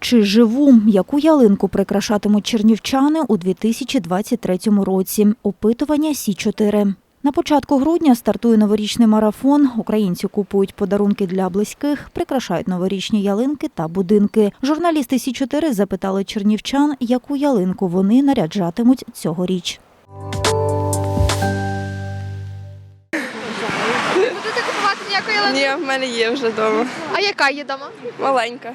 чи живу, яку ялинку прикрашатимуть чернівчани у 2023 році. Опитування Сі 4 на початку грудня стартує новорічний марафон. Українці купують подарунки для близьких, прикрашають новорічні ялинки та будинки. Журналісти Сі 4 запитали чернівчан, яку ялинку вони наряджатимуть цьогоріч. Будете купувати? Ні, в мене є вже вдома. А яка є дома? Маленька.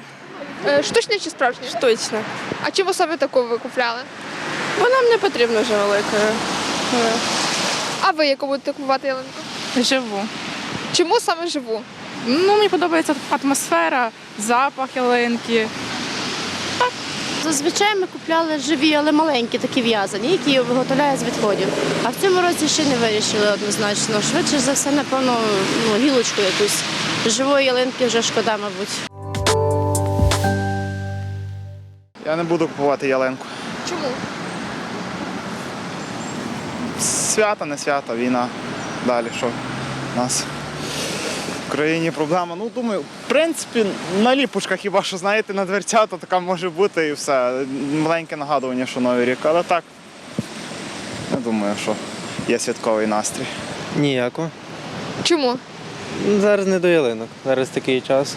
Е, Штучна чи справжня? Точно. А чому саме таку ви купляли? Бо нам не потрібно вже великою. Е, А ви яку будете купувати ялинку? Живу. Чому саме живу? Ну, мені подобається атмосфера, запах ялинки. Зазвичай ми купляли живі, але маленькі, такі в'язані, які виготовляють з відходів. А в цьому році ще не вирішили однозначно. Швидше за все, напевно, ну, гілочку якусь. Живої ялинки вже шкода, мабуть. Я не буду купувати ялинку. Чому? Свято, не свято, війна. Далі що у нас в країні проблема. Ну, думаю, в принципі, на ліпучках хіба що, знаєте, на дверцята така може бути і все. Маленьке нагадування, що новий рік. Але так, не думаю, що є святковий настрій. Ніяко. Чому? Зараз не до ялинок. Зараз такий час.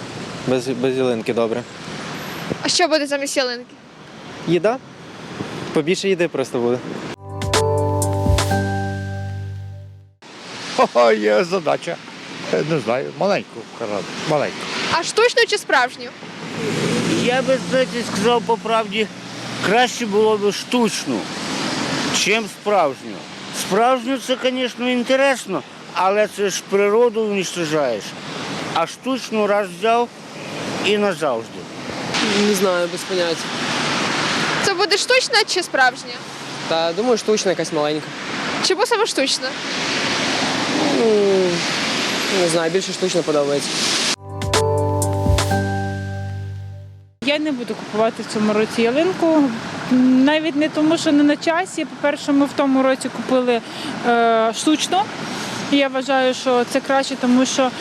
Без, без ялинки добре. А що буде замість ялинки? Їда? Побільше їди просто буде. О, є задача. Е, Не знаю, маленьку караду, маленьку. А штучну чи справжню? Я би знаєте, сказав по правді, краще було б штучну, чим справжню. Справжню це, звісно, інтересно, але це ж природу уничтожаєш. А штучну раз взяв і назавжди. Не знаю, без поняття. Це буде штучна чи справжня? Та думаю, штучна якась маленька. Чому саме штучна? Ну, не знаю, більше штучно подобається. Я не буду купувати в цьому році ялинку. Навіть не тому, що не на часі. По-перше, ми в тому році купили е, штучно. Я вважаю, що це краще, тому що,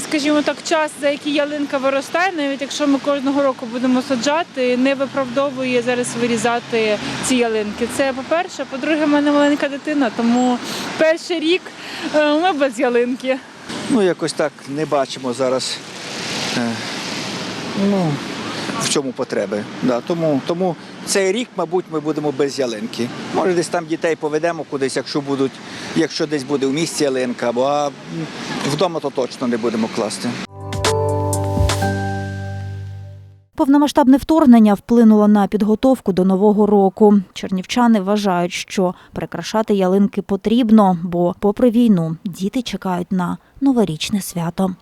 скажімо так, час, за який ялинка виростає, навіть якщо ми кожного року будемо саджати, не виправдовує зараз вирізати ці ялинки. Це по-перше. По-друге, в мене маленька дитина, тому перший рік е, ми без ялинки. Ну, якось так не бачимо зараз. е, Ну, в чому потреби. Да, тому, тому цей рік, мабуть, ми будемо без ялинки. Може, десь там дітей поведемо кудись, якщо будуть, якщо десь буде в місті ялинка, або а вдома то точно не будемо класти. Повномасштабне вторгнення вплинуло на підготовку до нового року. Чернівчани вважають, що прикрашати ялинки потрібно, бо, попри війну, діти чекають на новорічне свято.